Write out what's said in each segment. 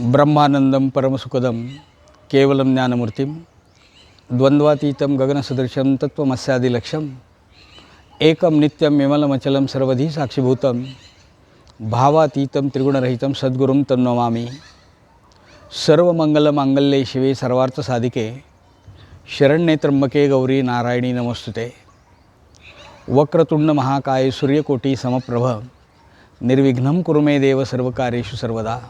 ब्रह्मानंदं परमसुखदं केवलं ज्ञानमूर्तिं द्वन्द्वातीतं गगनसदृशं तत्त्वमस्यादिलक्ष्यम् एकं नित्यं विमलमचलं सर्वधी साक्षीभूतं भावातीतं त्रिगुणरहितं सद्गुरुं तं नमामि। सर्वमङ्गलमाङ्गल्ये शिवे सर्वार्थसाधिके। शरण्ये त्र्यंबके गौरी नारायणी नमस्तुते। वक्रतुंड महाकाय सूर्यकोटी समप्रभ। निर्विघ्नं कुरु मे देव सर्वकार्येषु सर्वदा।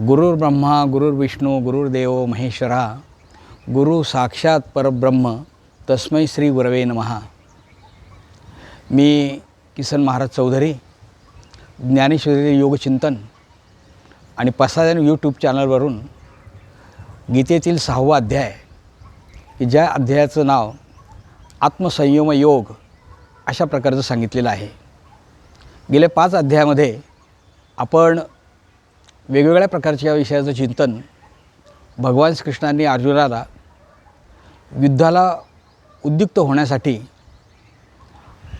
गुरुर्ब्रह्मा गुरुर्विष्णू गुरुर्देव महेश्वरा गुरु साक्षात परब्रह्म तस्मै श्री गुरवे नमहा मी किसन महाराज चौधरी ज्ञानेश्वरी योगचिंतन आणि पसादन यूट्यूब चॅनलवरून गीतेतील सहावा अध्याय की ज्या अध्यायाचं नाव आत्मसंयम योग अशा प्रकारचं सांगितलेलं आहे. गेल्या पाच अध्यायामध्ये आपण वेगवेगळ्या प्रकारच्या विषयाचं चिंतन भगवान श्रीकृष्णांनी अर्जुनाला युद्धाला उद्युक्त होण्यासाठी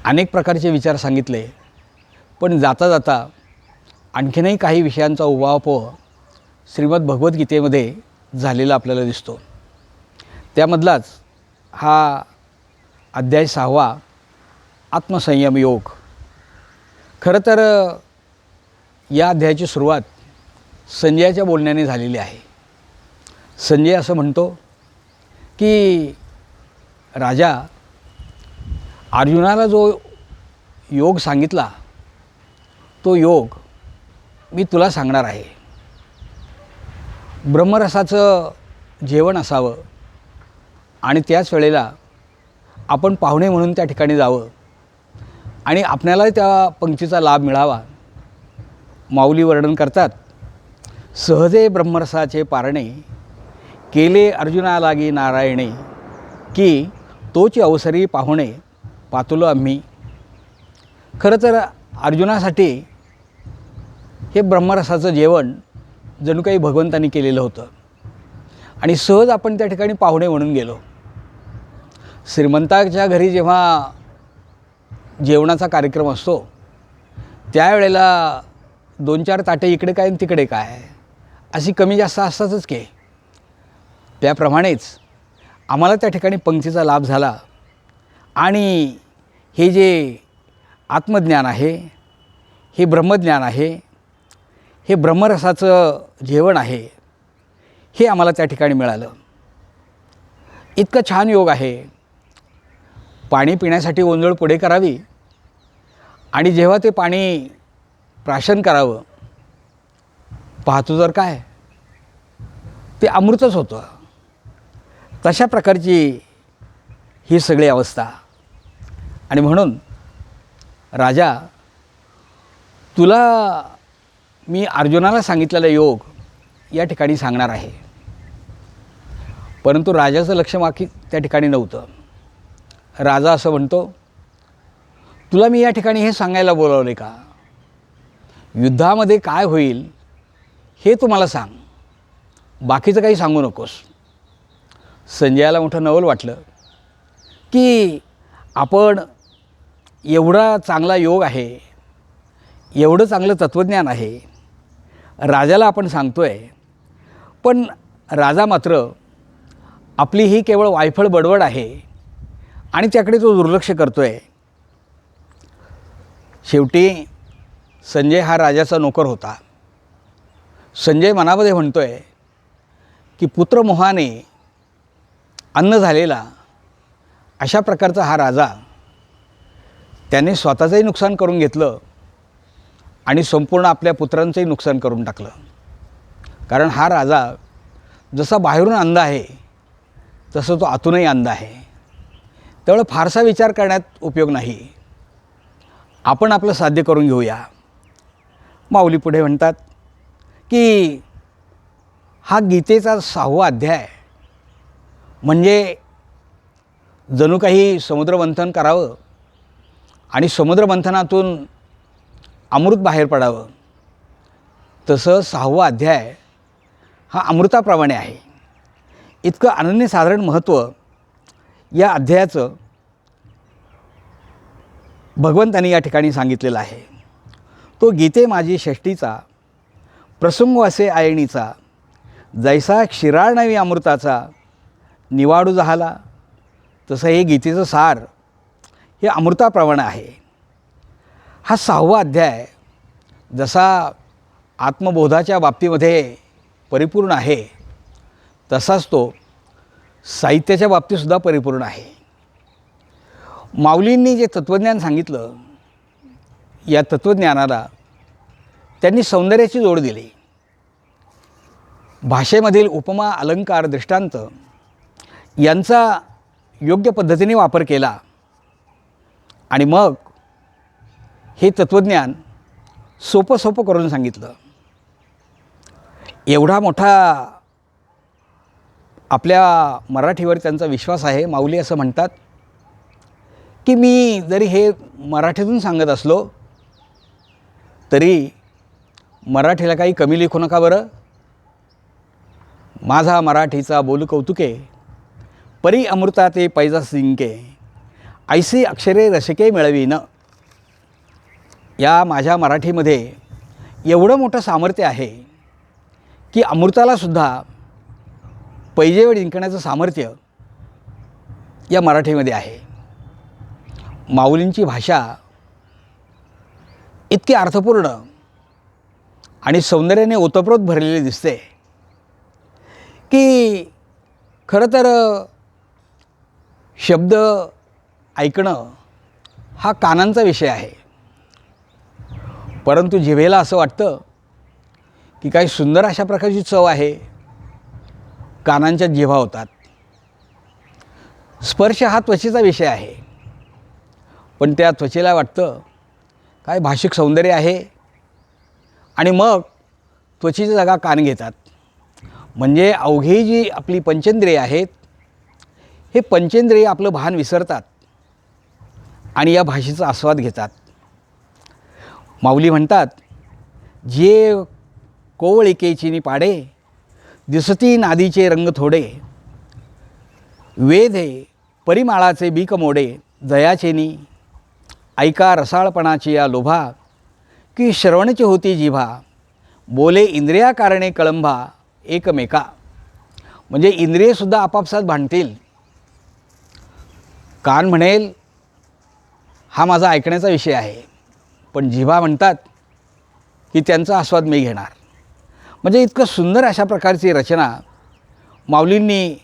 अनेक प्रकारचे विचार सांगितले. पण जाता जाता आणखीनही काही विषयांचा उवापोह श्रीमद भगवद्गीतेमध्ये झालेला आपल्याला दिसतो. त्यामधलाच हा अध्याय सहावा आत्मसंयम योग. खरं तर या अध्यायाची सुरुवात संजयाच्या बोलण्याने झालेली आहे. संजय असं म्हणतो की राजा अर्जुनाला जो योग सांगितला तो योग मी तुला सांगणार आहे. ब्रह्मरसाचं जेवण असावं आणि त्याच वेळेला आपण पाहुणे म्हणून त्या ठिकाणी जावं आणि आपल्यालाही त्या पंक्तीचा लाभ मिळावा. माऊली वर्णन करतात. सहजे ब्रह्मरसाचे पारणे केले अर्जुना लागी नारायणे की तोची अवसरी पाहुणे पातुलो आम्ही. खरं तर अर्जुनासाठी हे ब्रह्मरसाचं जेवण जणू काही भगवंतानी केलेलं होतं. आणि सहज आपण त्या ठिकाणी पाहुणे म्हणून गेलो. श्रीमंताच्या घरी जेव्हा जेवणाचा कार्यक्रम असतो त्यावेळेला दोन चार ताटे इकडे काय आणि तिकडे काय? अशी कमी जास्त असतातच की. त्याप्रमाणेच आम्हाला त्या ठिकाणी पंक्तीचा लाभ झाला. आणि हे जे आत्मज्ञान आहे हे ब्रह्मज्ञान आहे हे ब्रह्मरसाचं जेवण आहे हे आम्हाला त्या ठिकाणी मिळालं. इतकं छान योग आहे. पाणी पिण्यासाठी ओंजळ पुढे करावी. आणि जेव्हा ते पाणी प्राशन करावं पाहतो जर काय? ते अमृतच होतं. तशा प्रकारची ही सगळी अवस्था. आणि म्हणून राजा तुला मी अर्जुनाला सांगितलेला योग या ठिकाणी सांगणार आहे. परंतु राजाचं लक्ष बाकी त्या ठिकाणी नव्हतं. राजा असं म्हणतो तुला मी या ठिकाणी हे सांगायला बोलावले का? युद्धामध्ये काय होईल हे तू मला सांग. बाकीचं काही सांगू नकोस. संजयाला मोठं नवल वाटलं की आपण एवढा चांगला योग आहे एवढं चांगलं तत्त्वज्ञान आहे राजाला आपण सांगतो आहे पण राजा मात्र आपली ही केवळ वायफळ बडबड आहे आणि त्याकडे तो दुर्लक्ष करतो आहे शेवटी संजय हा राजाचा नोकर होता. संजय मनामध्ये म्हणतो आहे की पुत्रमोहाने अन्न झालेला अशा प्रकारचा हा राजा त्याने स्वतःचंही नुकसान करून घेतलं आणि संपूर्ण आपल्या पुत्रांचंही नुकसान करून टाकलं. कारण हा राजा जसा बाहेरून अंध आहे तसं तो आतूनही अंध आहे. त्यामुळे फारसा विचार करण्यात उपयोग नाही. आपण आपलं साध्य करून घेऊया. माऊली पुढे म्हणतात की हा गीतेचा सहावा अध्याय म्हणजे जणू काही समुद्रमंथन करावं आणि समुद्रमंथनातून अमृत बाहेर पडावं तसं सहावा अध्याय हा अमृताप्रमाणे आहे. इतकं अनन्यसाधारण महत्त्व या अध्यायाचं भगवंतानी या ठिकाणी सांगितलेलं आहे. तो गीते माझी षष्टीचा प्रसंग असे आयणीचा जैसा शिराळ नवी अमृताचा निवाडू झाला तसं हे गीतेचं सार हे अमृताप्रमाणे आहे. हा सहावा अध्याय जसा आत्मबोधाच्या बाबतीमध्ये परिपूर्ण आहे तसाच तो साहित्याच्या बाबतीतसुद्धा परिपूर्ण आहे. माऊलींनी जे तत्त्वज्ञान सांगितलं या तत्त्वज्ञानाला त्यांनी सौंदर्याची जोड दिली. भाषेमधील उपमा अलंकार दृष्टांत यांचा योग्य पद्धतीने वापर केला आणि मग हे तत्त्वज्ञान सोपं सोपं करून सांगितलं. एवढा मोठा आपल्या मराठीवर त्यांचा विश्वास आहे माऊली असं म्हणतात की मी जरी हे मराठीतून सांगत असलो तरी मराठीला काही कमी लिखू नका बरं. माझा मराठीचा बोल कौतुके परी अमृता ते पैजा सिंके ऐसी अक्षरे रसिके मिळवीन. या माझ्या मराठीमध्ये एवढं मोठं सामर्थ्य आहे की अमृतालासुद्धा पैजेवर जिंकण्याचं सामर्थ्य या मराठीमध्ये आहे. माऊलींची भाषा इतकी अर्थपूर्ण आणि सौंदर्याने ओतप्रोत भरलेली दिसते. की खरं तर शब्द ऐकणं हा कानांचा विषय आहे. परंतु जिभेला असं वाटतं की काही सुंदर अशा प्रकारची चव आहे. कानांच्या जिव्हा होतात. स्पर्श हा त्वचेचा विषय आहे. पण त्या त्वचेला वाटतं काय भाषिक सौंदर्य आहे? आणि मग त्वचेची जागा कान घेतात. म्हणजे अवघी जी आपली पंचेंद्रिय आहेत हे पंचेंद्रिय आपलं भान विसरतात आणि या भाषेचा आस्वाद घेतात. माऊली म्हणतात जे कोवळिकेची पाडे दिसती नादीचे रंग थोडे. वेध हे परिमाळाचे बीक मोडे जयाचेनी ऐका रसाळपणाची या लोभा की श्रवणची होती जिभा. बोले इंद्रिया कारणे कळंबा एकमेका. म्हणजे इंद्रियसुद्धा आपापसात भांडतील. कान म्हणेल हा माझा ऐकण्याचा विषय आहे. पण जिभा म्हणतात की त्यांचा आस्वाद मी घेणार. म्हणजे इतकं सुंदर अशा प्रकारची रचना माऊलींनी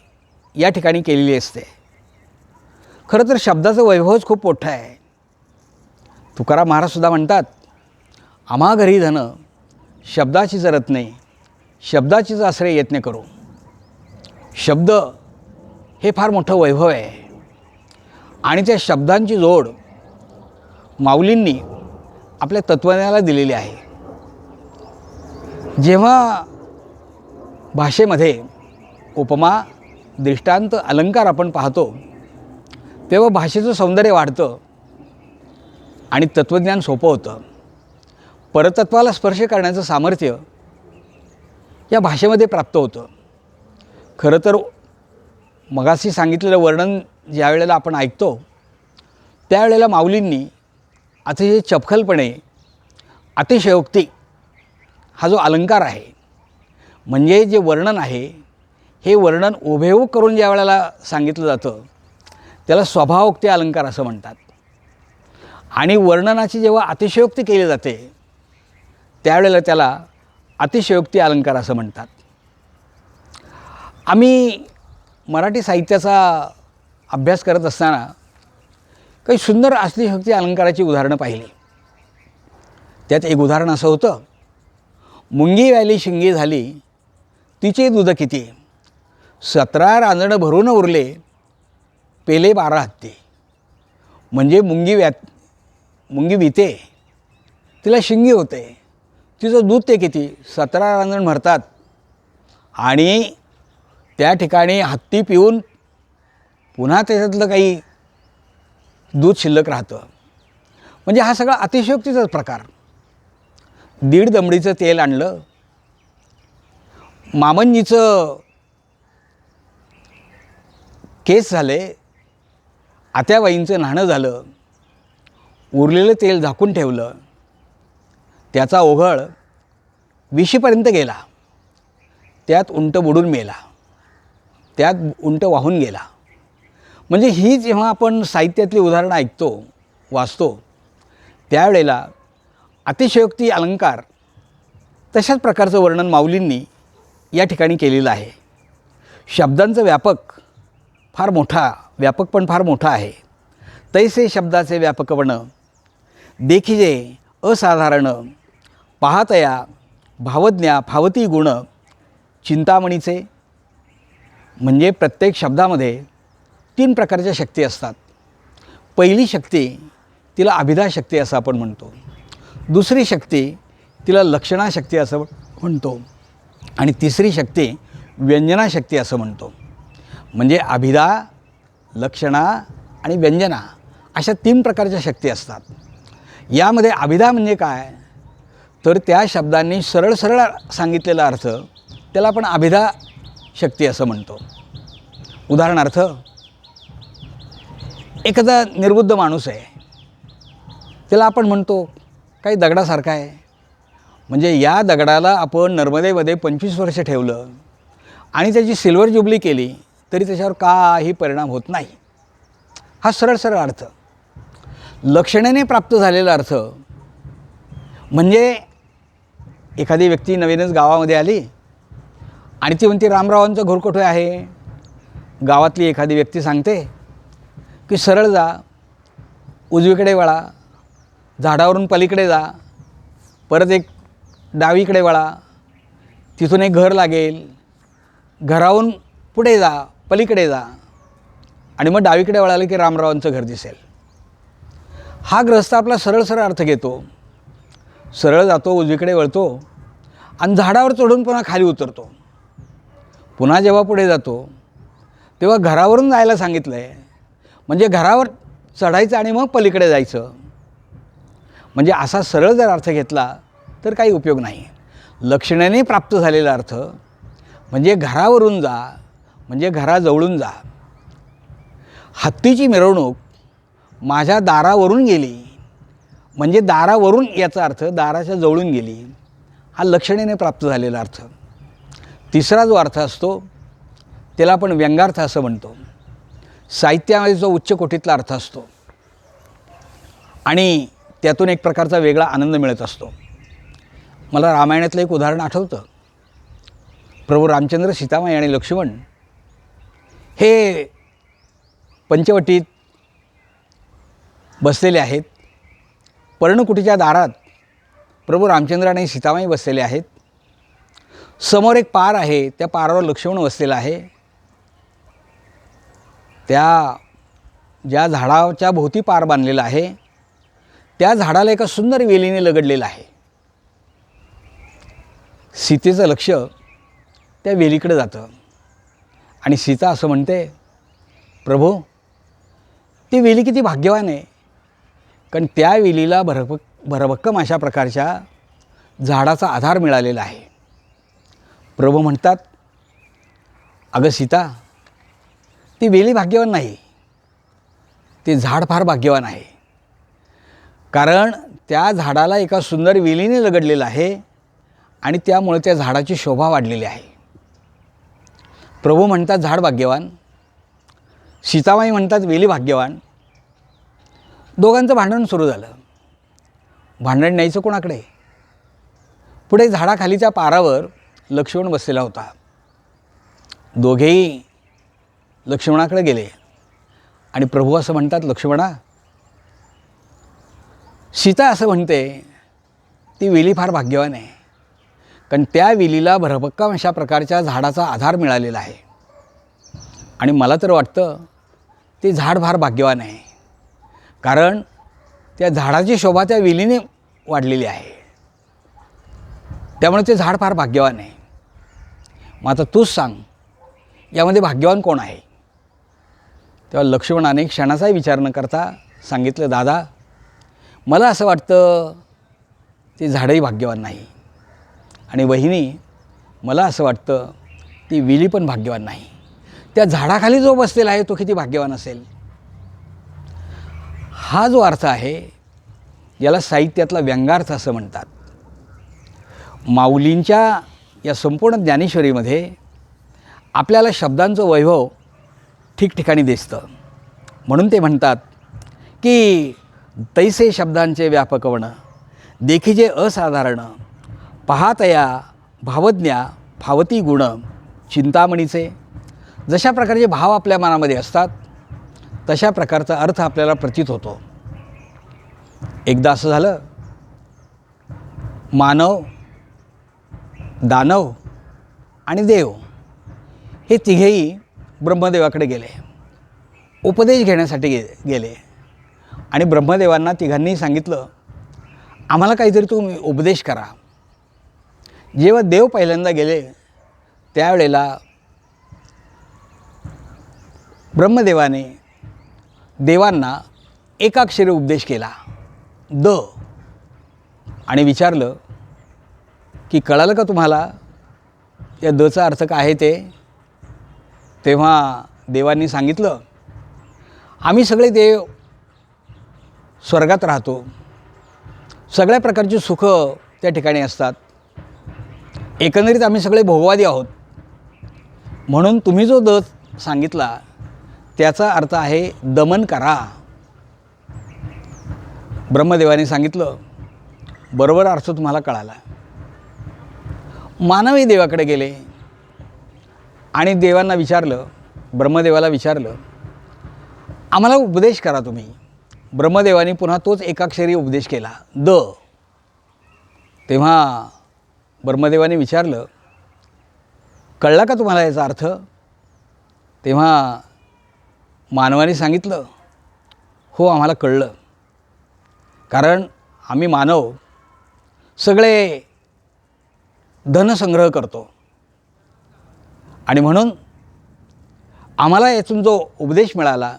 या ठिकाणी केलेली असते. खरं तर शब्दाचं वैभवच खूप मोठं आहे. तुकाराम महाराजसुद्धा म्हणतात आम्हा घरी धन शब्दाची जरत नाही शब्दाचीच आश्रय यत्न करू. शब्द हे फार मोठं वैभव आहे. आणि त्या शब्दांची जोड माऊलींनी आपल्या तत्त्वज्ञानाला दिलेली आहे. जेव्हा भाषेमध्ये उपमा दृष्टांत अलंकार आपण पाहतो तेव्हा भाषेचं सौंदर्य वाढतं आणि तत्त्वज्ञान सोपं होतं. परतत्वाला स्पर्श करण्याचं सामर्थ्य या भाषेमध्ये प्राप्त होतं. खरं तर मगाशी सांगितलेलं वर्णन ज्या वेळेला आपण ऐकतो त्यावेळेला माऊलींनी अतिशय चपखलपणे अतिशयोक्ती हा जो अलंकार आहे म्हणजे जे वर्णन आहे हे वर्णन उभेऊब करून ज्या वेळेला सांगितलं जातं त्याला स्वभावोक्ती अलंकार असं म्हणतात. आणि वर्णनाची जेव्हा अतिशयोक्ती केली जाते त्यावेळेला त्याला अतिशयोक्ती अलंकार असं म्हणतात. आम्ही मराठी साहित्याचा अभ्यास करत असताना काही सुंदर अतिशयोक्ती अलंकाराची उदाहरणं पाहिली. त्यात एक उदाहरण असं होतं मुंगी व्याली शिंगी झाली तिचे दूध किती? सतरा रांजणं भरून उरले पेले बारा हत्ती. म्हणजे मुंगी व्या मुंगी विते तिला शिंगी होते. तिचं दूध ते किती? सतरा रांजण भरतात. आणि त्या ठिकाणी हत्ती पिऊन पुन्हा त्याच्यातलं काही दूध शिल्लक राहतं. म्हणजे हा सगळा अतिशयोक्तीचाच प्रकार. दीड दमडीचं तेल आणलं. मामंजीचं केस झाले. आत्याबाईंचं न्हाणं झालं. उरलेलं तेल झाकून ठेवलं. त्याचा ओघळ विशीपर्यंत गेला. त्यात उंट बुडून मेला. त्यात उंट वाहून गेला. म्हणजे ही जेव्हा आपण साहित्यातली उदाहरणं ऐकतो वाचतो त्यावेळेला अतिशयोक्ती अलंकार तशाच प्रकारचं वर्णन माऊलींनी या ठिकाणी केलेलं आहे. शब्दांचं व्यापक फार मोठा व्यापक पण फार मोठा आहे. तैसे शब्दाचे व्यापकपणं देखिजे असाधारण पाहतया भावज्ञा फावती गुण चिंतामणीचे. म्हणजे प्रत्येक शब्दामध्ये तीन प्रकारच्या शक्ती असतात. पहिली शक्ती तिला अभिधा शक्ती असं आपण म्हणतो. दुसरी शक्ती तिला लक्षणा शक्ती असं म्हणतो. आणि तिसरी शक्ती व्यंजना शक्ती असं म्हणतो. म्हणजे अभिधा लक्षणा आणि व्यंजना अशा तीन प्रकारच्या शक्ती असतात. यामध्ये अभिधा म्हणजे काय? तर त्या शब्दांनी सरळ सरळ सांगितलेला अर्थ त्याला आपण अभिधा शक्ती असं म्हणतो. उदाहरणार्थ एखादा निर्बुद्ध माणूस आहे त्याला आपण म्हणतो काही दगडासारखा आहे. म्हणजे या दगडाला आपण नर्मदेमध्ये पंचवीस वर्ष ठेवलं आणि त्याची सिल्वर जुबली केली तरी त्याच्यावर काही परिणाम होत नाही. हा सरळ सरळ अर्थ. लक्षणेने प्राप्त झालेला अर्थ म्हणजे एखादी व्यक्ती नवीनच गावामध्ये आली आणि ती म्हणते रामरावांचं घर कुठे आहे? गावातली एखादी व्यक्ती सांगते की सरळ जा उजवीकडे वळा झाडावरून पलीकडे जा परत एक डावीकडे वळा तिथून एक घर लागेल घराहून पुढे जा पलीकडे जा. आणि मग डावीकडे वळालं की रामरावांचं घर दिसेल. हा ग्रस्त आपला सरळ सरळ अर्थ घेतो. सरळ जातो उजवीकडे वळतो आणि झाडावर चढून पुन्हा खाली उतरतो. पुन्हा जेव्हा पुढे जातो तेव्हा घरावरून जायला सांगितलं आहे म्हणजे घरावर चढायचं आणि मग पलीकडे जायचं. म्हणजे असा सरळ जर अर्थ घेतला तर काही उपयोग नाही. लक्षणाने प्राप्त झालेला अर्थ म्हणजे घरावरून जा म्हणजे घराजवळून जा. हत्तीची मिरवणूक माझ्या दारावरून गेली. म्हणजे दारावरून याचा अर्थ दाराच्या जवळून गेली. हा लक्षणेने प्राप्त झालेला अर्थ. तिसरा जो अर्थ असतो त्याला आपण व्यंगार्थ असं म्हणतो. साहित्यामध्ये जो उच्च कोटीतला अर्थ असतो. आणि त्यातून एक प्रकारचा वेगळा आनंद मिळत असतो. मला रामायणातलं एक उदाहरण आठवतं. प्रभू रामचंद्र सीतामाई आणि लक्ष्मण हे पंचवटीत बसलेले आहेत. पर्णकुटीच्या दारात प्रभू रामचंद्र आणि सीतामाई बसलेले आहेत. समोर एक पार आहे त्या पारावर लक्ष्मण बसलेला आहे. त्या ज्या झाडाच्या भोवती पार बांधलेला आहे त्या झाडाला एका सुंदर वेलीने लगडलेलं आहे. सीतेचं लक्ष त्या वेलीकडे जातं आणि सीता असं म्हणते प्रभू ती वेली किती भाग्यवान आहे. कारण त्या वेलीला भरभक भरभक्कम अशा प्रकारच्या झाडाचा आधार मिळालेला आहे. प्रभू म्हणतात अगं सीता ती वेली भाग्यवान नाही. ते झाड फार भाग्यवान आहे. कारण त्या झाडाला एका सुंदर वेलीने लगडलेलं आहे आणि त्यामुळे त्या झाडाची शोभा वाढलेली आहे. प्रभू म्हणतात झाड भाग्यवान. सीतामाई म्हणतात वेली भाग्यवान. दोघांचं भांडण सुरू झालं. भांडण न्यायचं कोणाकडे? पुढे झाडाखालीच्या पारावर लक्ष्मण बसलेला होता. दोघेही लक्ष्मणाकडे गेले. आणि प्रभू असं म्हणतात लक्ष्मणा सीता असं म्हणते ती वेली फार भाग्यवान आहे. कारण त्या वेलीला भरभक्कम अशा प्रकारच्या झाडाचा आधार मिळालेला आहे. आणि मला तर वाटतं ते झाड फार भाग्यवान आहे. कारण त्या झाडाची शोभा त्या वेलीने वाढलेली आहे. त्यामुळे ते झाड फार भाग्यवान आहे. मग आता तूच सांग यामध्ये भाग्यवान कोण आहे? तेव्हा लक्ष्मणाने क्षणाचाही विचार न करता सांगितलं दादा मला असं वाटतं ते झाडही भाग्यवान नाही. आणि वहिनी मला असं वाटतं ती विली पण भाग्यवान नाही. त्या झाडाखाली जो बसलेला आहे तो किती भाग्यवान असेल? हा जो अर्थ आहे याला साहित्यातला व्यंगार्थ असं म्हणतात. माऊलींच्या या संपूर्ण ज्ञानेश्वरीमध्ये आपल्याला शब्दांचं वैभव ठिकठिकाणी दिसतं. म्हणून ते म्हणतात की तैसे शब्दांचे व्यापकवण देखीजे असाधारण पाहतया भावज्ञा भावती गुण चिंतामणीचे जशा प्रकारचे भाव आपल्या मनामध्ये असतात तशा प्रकारचा अर्थ आपल्याला प्रतीत होतो. एकदा असं झालं मानव दानव आणि देव हे तिघेही ब्रह्मदेवाकडे गेले. उपदेश घेण्यासाठी गे गेले. आणि ब्रह्मदेवांना तिघांनी सांगितलं आम्हाला काहीतरी तुम्ही उपदेश करा. जेव्हा देव पहिल्यांदा गेले त्यावेळेला ब्रह्मदेवाने देवांना एकाक्षरी उपदेश केला. द. आणि विचारलं की कळालं का तुम्हाला? या दचा अर्थ काय आहे ते? तेव्हा देवांनी सांगितलं आम्ही सगळे देव स्वर्गात राहतो. सगळ्या प्रकारची सुखं त्या ठिकाणी असतात. एकंदरीत आम्ही सगळे भोगवादी आहोत. म्हणून तुम्ही जो द सांगितला त्याचा अर्थ आहे दमन करा. ब्रह्मदेवाने सांगितलं बरोबर अर्थ तुम्हाला कळाला. मानवी देवाकडे गेले आणि देवांना विचारलं ब्रह्मदेवाला विचारलं आम्हाला उपदेश करा तुम्ही. ब्रह्मदेवाने पुन्हा तोच एकाक्षरी उपदेश केला द. तेव्हा ब्रह्मदेवाने विचारलं कळला का तुम्हाला याचा अर्थ? तेव्हा मानवाने सांगितलं. हो आम्हाला कळलं. कारण आम्ही मानव सगळे धनसंग्रह करतो. आणि म्हणून आम्हाला यातून जो उपदेश मिळाला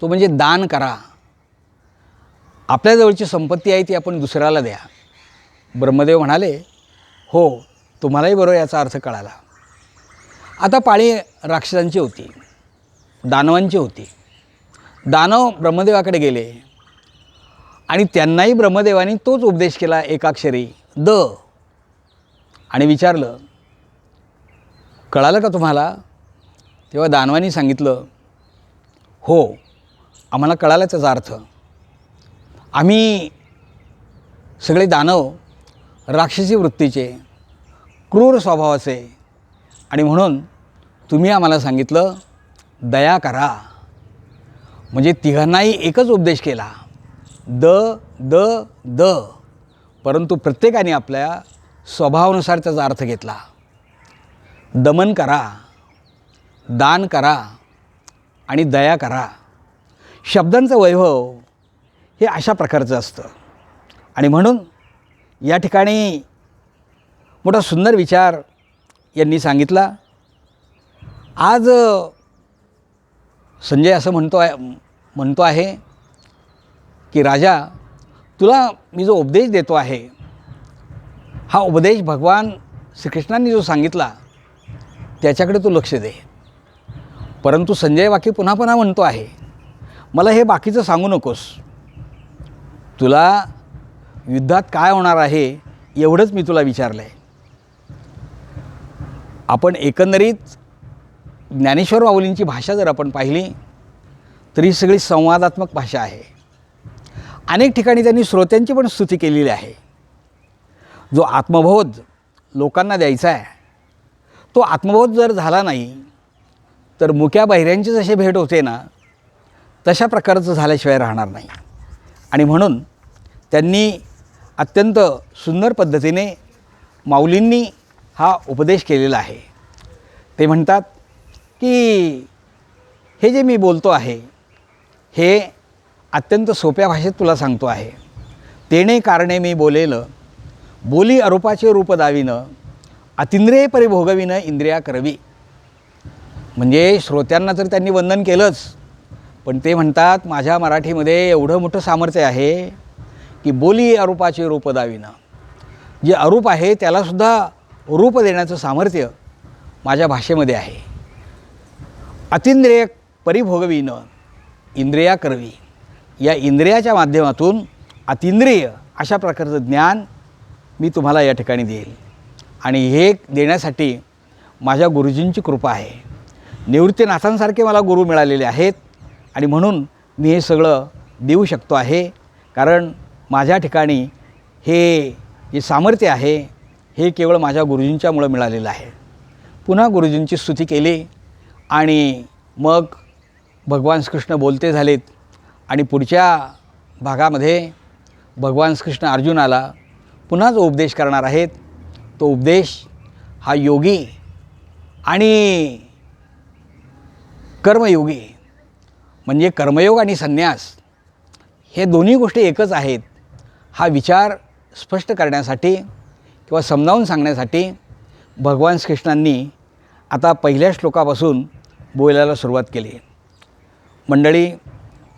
तो म्हणजे दान करा. आपल्याजवळची संपत्ती आहे ती आपण दुसऱ्याला द्या. ब्रह्मदेव म्हणाले हो तुम्हालाही बरोबर याचा अर्थ कळाला. आता पाळी राक्षसांची होती. दानवांची होती. दानव ब्रह्मदेवाकडे गेले. आणि त्यांनाही ब्रह्मदेवानी तोच उपदेश केला एकाक्षरी द. आणि विचारलं कळालं का तुम्हाला? तेव्हा दानवानी सांगितलं हो आम्हाला कळाला त्याचा अर्थ. आम्ही सगळे दानव राक्षसी वृत्तीचे क्रूर स्वभावाचे आणि म्हणून तुम्ही आम्हाला सांगितलं दया करा. म्हणजे तिघांनाही एकच उपदेश केला. द द द. परंतु प्रत्येकाने आपल्या स्वभावानुसार त्याचा अर्थ घेतला. दमन करा दान करा आणि दया करा. शब्दांचं वैभव हे अशा प्रकारचं असतं. आणि म्हणून या ठिकाणी मोठा सुंदर विचार यांनी सांगितला. आज संजय असं म्हणतो आहे म्हणतो आहे की राजा तुला मी जो उपदेश देतो आहे हा उपदेश भगवान श्रीकृष्णांनी जो सांगितला त्याच्याकडे तू लक्ष दे. परंतु संजय वाक्य पुन्हा पुन्हा म्हणतो आहे मला हे बाकीचं सांगू नकोस. तुला युद्धात काय होणार आहे एवढंच मी तुला विचारलं आहे आपण एकंदरीत ज्ञानेश्वर माऊलींची भाषा जर आपण पाहिली तर ही सगळी संवादात्मक भाषा आहे. अनेक ठिकाणी त्यांनी श्रोत्यांची पण स्तुती केलेली आहे. जो आत्मबोध लोकांना द्यायचा आहे तो आत्मबोध जर झाला नाही तर मुक्या बहिऱ्यांची जशी भेट होते ना तशा प्रकारचं झाल्याशिवाय राहणार नाही. आणि म्हणून त्यांनी अत्यंत सुंदर पद्धतीने माऊलींनी हा उपदेश केलेला आहे. ते म्हणतात की हे जे मी बोलतो आहे हे अत्यंत सोप्या भाषेत तुला सांगतो आहे. तेणे कारणे मी बोलेलं बोली अरूपाचे रूप दाविनं अतिंद्रिय परिभोगविनं इंद्रिया करवी. म्हणजे श्रोत्यांना तर त्यांनी वंदन केलंच पण ते म्हणतात माझ्या मराठीमध्ये एवढं मोठं सामर्थ्य आहे की बोली अरूपाचे रूप दाविनं. जे अरूप आहे त्यालासुद्धा रूप देण्याचं सामर्थ्य माझ्या भाषेमध्ये आहे. अतिंद्रिय परिभोगविनं इंद्रिया करवी. या इंद्रियाच्या माध्यमातून अतिंद्रिय अशा प्रकारचं ज्ञान मी तुम्हाला या ठिकाणी देईल. आणि हे देण्यासाठी माझ्या गुरुजींची कृपा आहे. निवृत्तीनाथांसारखे मला गुरु मिळालेले आहेत आणि म्हणून मी हे सगळं देऊ शकतो आहे. कारण माझ्या ठिकाणी हे जे सामर्थ्य आहे हे केवळ माझ्या गुरुजींच्यामुळं मिळालेलं आहे. पुन्हा गुरुजींची स्तुती केली. आणि मग भगवान श्रीकृष्ण बोलते झालेत आणि पुढच्या भागामध्ये भगवान श्रीकृष्ण अर्जुनाला पुन्हा जो उपदेश करणार आहेत. तो उपदेश हा योगी आणि कर्मयोगी म्हणजे कर्मयोग आणि संन्यास हे दोन्ही गोष्टी एकच आहेत हा विचार स्पष्ट करण्यासाठी किंवा समजावून सांगण्यासाठी भगवान श्रीकृष्णांनी आता पहिल्या श्लोकापासून बोलायला सुरुवात केली. मंडळी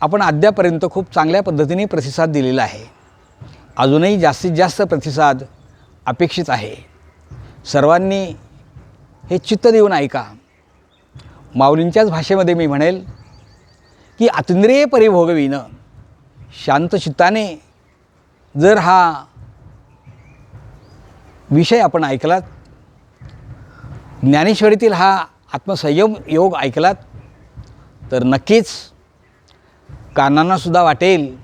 आपण अद्यापर्यंत खूप चांगल्या पद्धतीने प्रतिसाद दिलेला आहे. अजूनही जास्तीत जास्त प्रतिसाद अपेक्षित आहे. सर्वांनी हे चित्त देऊन ऐका. माऊलींच्याच भाषेमध्ये मी म्हणेल की अतिंद्रिय परिभोगविनं शांत चित्ताने जर हा विषय आपण ऐकलात ज्ञानेश्वरीतील हा आत्मसंयम योग ऐकलात तर नक्कीच कानांनासुद्धा वाटेल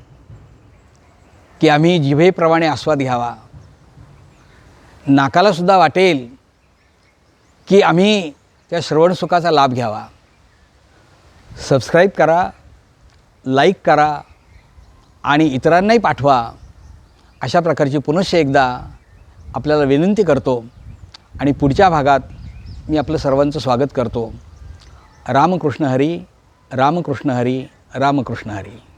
की आम्ही जिभेप्रमाणे आस्वाद घ्यावा. नाकालासुद्धा वाटेल की आम्ही त्या श्रवणसुखाचा लाभ घ्यावा. सबस्क्राईब करा लाईक करा आणि इतरांनाही पाठवा. अशा प्रकारची पुनश्च एकदा आपल्याला विनंती करतो आणि पुढच्या भागात मी आपलं सर्वांचं स्वागत करतो. रामकृष्ण हरी रामकृष्ण हरी रामकृष्ण हरी.